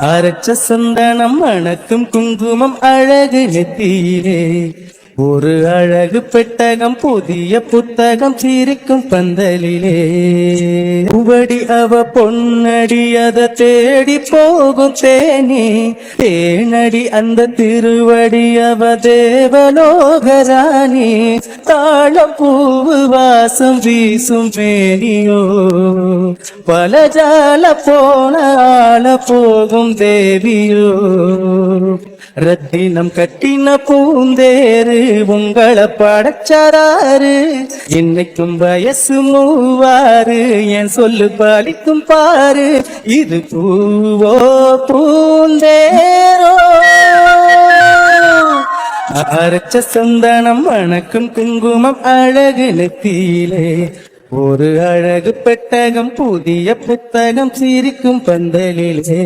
அரைச்ச சந்தனம் மணக்கும் குங்குமம் அழகு நெத்தியிலே. ஒரு அழகு பெட்டகம் புதிய புத்தகம் சிரிக்கும் பந்தலிலே. உவடி அவ பொன்னடி அத தேடி போகும் தேனி தேனடி அந்த திருவடி அவ தேவலோகராணி. தாழம் பூவு வாசம் வீசும் மேனியோ. பல ஜால போன ஆள போகும் தேவியோ. ரத்தினம் கட்டின பூந்தேரு உங்களை படைச்சாராரு என்னைக்கும் வயசு மூவாரு என் சொல்லு பாலிக்கும் பாரு இது பூவோ பூந்தேரோ அரைச்ச சந்தனம் வணக்கம் குங்குமம் அழகு நெத்தியிலே ஒரு அழகு பெட்டகம் புதிய புத்தகம் சிரிக்கும் பந்தலிலே.